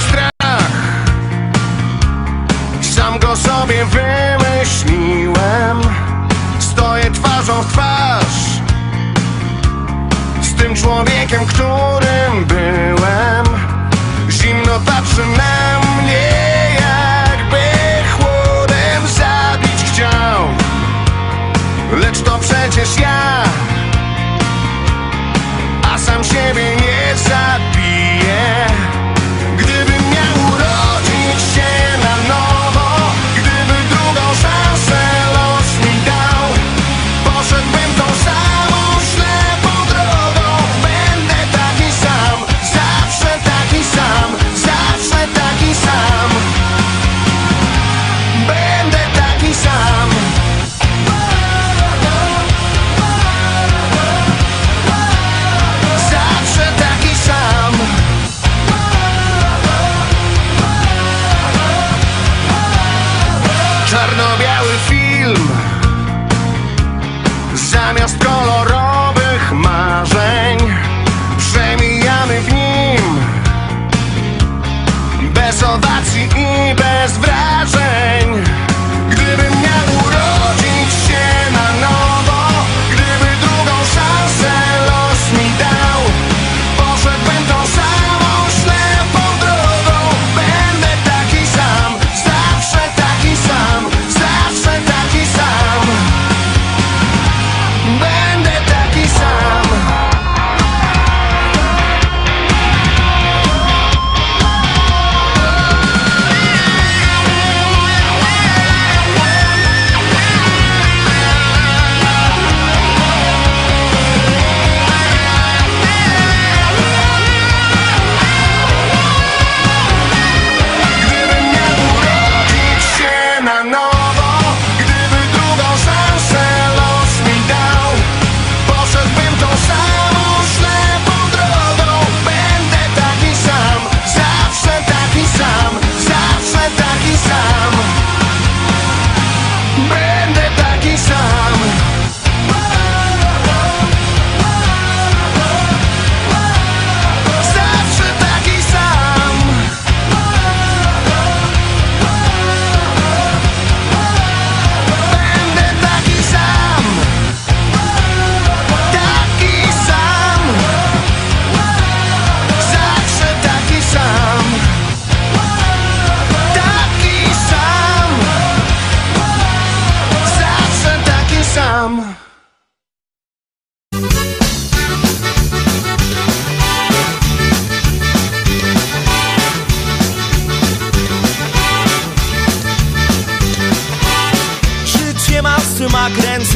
strach. Sam go sobie wymyśliłem. Stoję twarzą w twarz Z tym człowiekiem, którym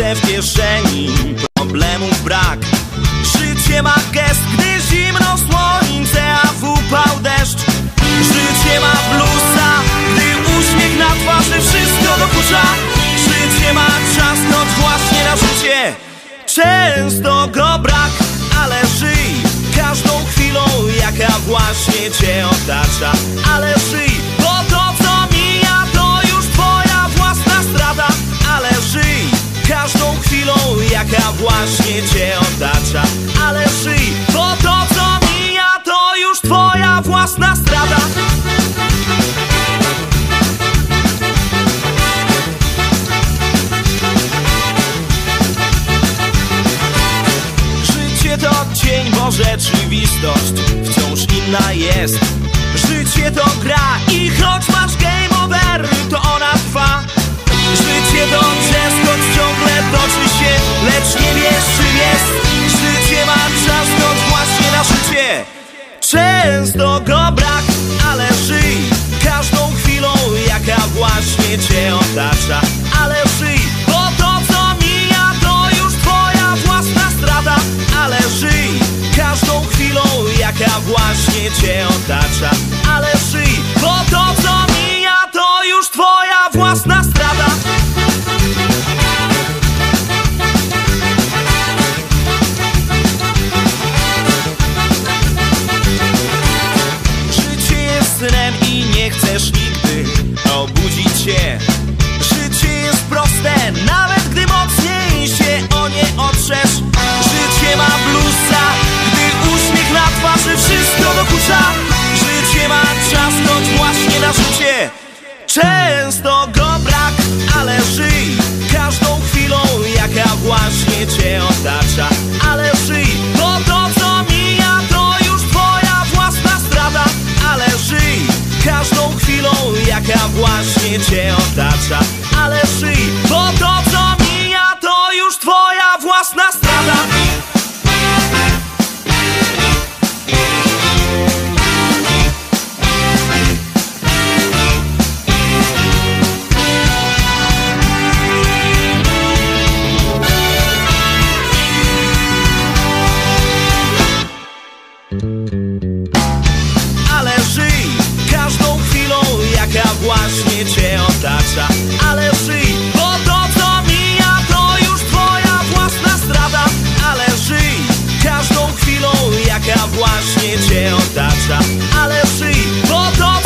ręce w kieszeni Problemów brak. Życie ma gest, gdy zimno słońce A w upał deszcz. Życie ma blusa, gdy uśmiech na twarzy Wszystko dokucza Życie ma czas, noc właśnie na życie. Często go brak, ale żyj Każdą chwilą, jaka właśnie cię otacza. Ale żyj, cię otacza Ale żyj, bo to co mija To już twoja własna strata. Życie to cień, bo rzeczywistość wciąż inna jest. Życie to gra i choć masz game over, to ona trwa Życie to choć ciągle toczy się, lecz nie wiesz czym jest. Życie ma czas, noc właśnie na życie. Często go brak, ale żyj. Każdą chwilą, jaka właśnie cię otacza. Ale żyj, bo to co mija, to już twoja własna strata. Ale żyj każdą chwilą, jaka właśnie cię otacza. Ale rusza Gdy uśmiech na twarzy wszystko dokucza Życie ma czas, choć właśnie na życie. Często go brak, ale żyj. Każdą chwilą, jaka właśnie cię otacza. Ale żyj, bo to co mija To już twoja własna strata. Ale żyj każdą chwilą, jaka właśnie cię otacza. Ale żyj, bo to co mija To już twoja własna strata. 目を出したあれしボト